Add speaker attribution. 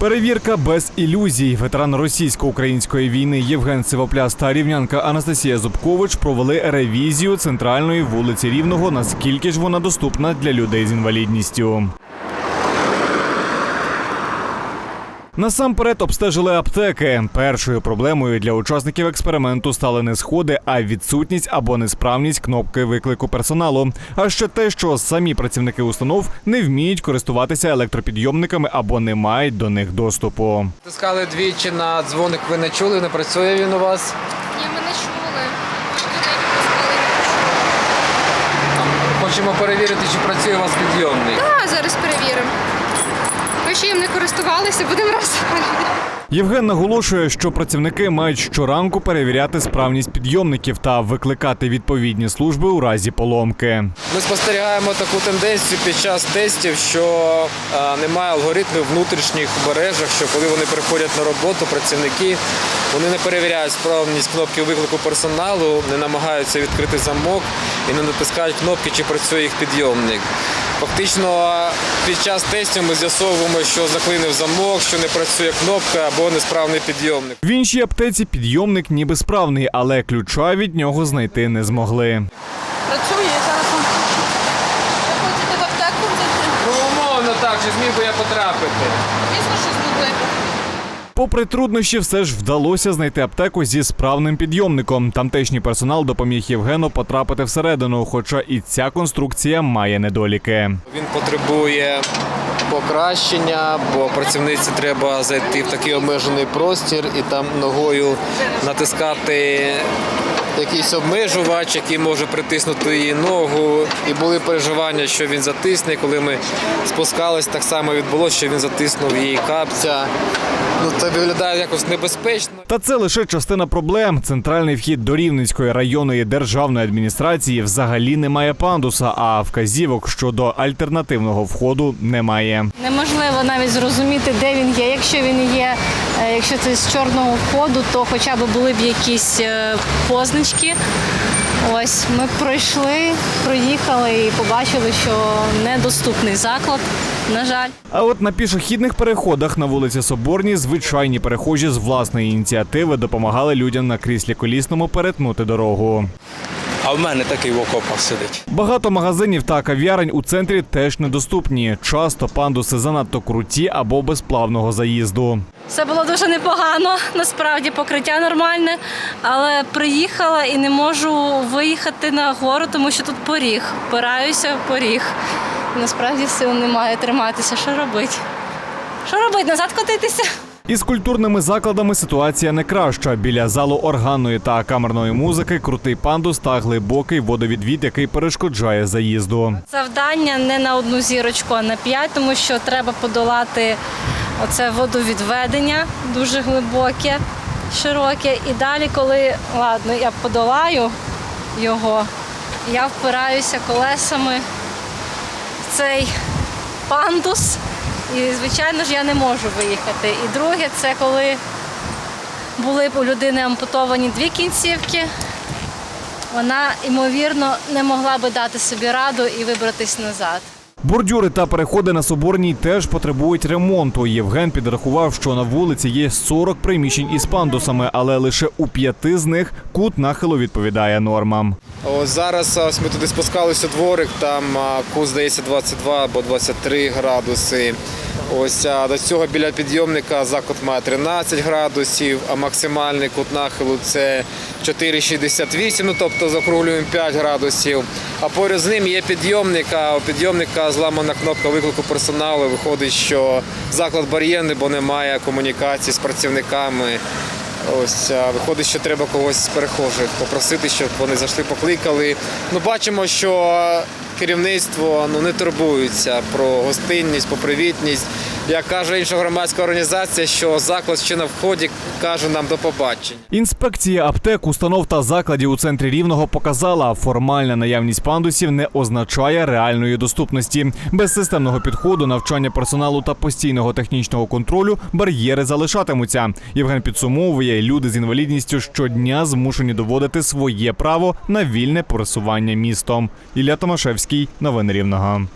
Speaker 1: Перевірка без ілюзій. Ветеран російсько-української війни Євген Сивопляс та рівнянка Анастасія Зубкович провели ревізію центральної вулиці Рівного. Наскільки ж вона доступна для людей з інвалідністю? Насамперед обстежили аптеки. Першою проблемою для учасників експерименту стали не сходи, а відсутність або несправність кнопки виклику персоналу. А ще те, що самі працівники установ не вміють користуватися електропідйомниками або не мають до них доступу.
Speaker 2: Тискали двічі на дзвоник, ви не чули, не працює він у вас.
Speaker 3: Ні, ми не чули.
Speaker 2: Хочемо перевірити, чи працює у вас підйомник.
Speaker 3: А, зараз перевіримо. Ще їм не користувалися, будемо раз.
Speaker 1: Євген наголошує, що працівники мають щоранку перевіряти справність підйомників та викликати відповідні служби у разі поломки.
Speaker 2: Ми спостерігаємо таку тенденцію під час тестів, що е, немає алгоритмів внутрішніх мережах, що коли вони приходять на роботу, працівники вони не перевіряють справність кнопки виклику персоналу, не намагаються відкрити замок і не натискають кнопки, чи працює їх підйомник. Фактично під час тестів ми з'ясовуємо, що заклинив замок, що не працює кнопка або несправний підйомник.
Speaker 1: В іншій аптеці підйомник ніби справний, але ключа від нього знайти не змогли.
Speaker 4: Працює зараз. вам. Ви хочете в аптеку?
Speaker 2: Ну, умовно так, чи зміг би я потрапити?
Speaker 4: Звісно, що змогли.
Speaker 1: Попри труднощі, все ж вдалося знайти аптеку зі справним підйомником. Тамтешній персонал допоміг Євгену потрапити всередину, хоча і ця конструкція має недоліки.
Speaker 2: Він потребує покращення, бо працівниці треба зайти в такий обмежений простір і там ногою натискати якийсь обмежувач, який може притиснути її ногу. І були переживання, що він затисне. Коли ми спускались, так само відбулося, що він затиснув її капця. Ну, це виглядає якось небезпечно.
Speaker 1: Та це лише частина проблем. Центральний вхід до Рівненської районної державної адміністрації взагалі не має пандуса, а вказівок щодо альтернативного входу немає.
Speaker 5: Неможливо навіть зрозуміти, де він є. Якщо він є, е, якщо це з чорного входу, то хоча б були б якісь е, позначки. Ось ми пройшли, проїхали і побачили, що недоступний заклад. На жаль.
Speaker 1: А от на пішохідних переходах на вулиці Соборній звичайні перехожі з власної ініціативи допомагали людям на кріслі колісному перетнути дорогу.
Speaker 6: А в мене такий в окопах сидить.
Speaker 1: Багато магазинів та кав'ярень у центрі теж недоступні. Часто пандуси занадто круті або без плавного заїзду.
Speaker 5: Все було дуже непогано, насправді покриття нормальне, але приїхала і не можу виїхати на гору, тому що тут поріг. Впираюся в поріг. Насправді сил немає триматися. Що робити? Що робити? Назад котитися?
Speaker 1: Із культурними закладами ситуація не краща. Біля залу органної та камерної музики крутий пандус та глибокий водовідвід, який перешкоджає заїзду.
Speaker 5: Завдання не на одну зірочку, а на п'ять, тому що треба подолати оце водовідведення дуже глибоке, широке. І далі, коли ладно, я подолаю його, я впираюся колесами в цей пандус. І, звичайно ж, я не можу виїхати. І друге, це коли були у людини ампутовані дві кінцівки, вона, ймовірно, не могла би дати собі раду і вибратись назад.
Speaker 1: Бордюри та переходи на Соборній теж потребують ремонту. Євген підрахував, що на вулиці є 40 приміщень із пандусами, але лише у п'яти з них кут нахилу відповідає нормам.
Speaker 2: Ось зараз ось ми туди спускалися у дворик, там кут, здається, 22 або 23 градуси. Ось а до цього біля підйомника закут має 13 градусів, а максимальний кут нахилу це 4,68, ну тобто закруглюємо 5 градусів. А поряд з ним є підйомник, а у підйомника зламана кнопка виклику персоналу. Виходить, що заклад бар'єрний, бо немає комунікації з працівниками. Ось виходить, що треба когось з перехожих попросити, щоб вони зайшли, покликали. Ну, бачимо, що керівництво ну, не турбується про гостинність, про привітність. Як каже інша громадська організація, що заклад ще на вході каже нам до побачення.
Speaker 1: Інспекція аптек, установ та закладів у центрі рівного показала, формальна наявність пандусів не означає реальної доступності. Без системного підходу, навчання персоналу та постійного технічного контролю бар'єри залишатимуться. Євген підсумовує, люди з інвалідністю щодня змушені доводити своє право на вільне пересування містом. Ілля Томашевський, новини рівного.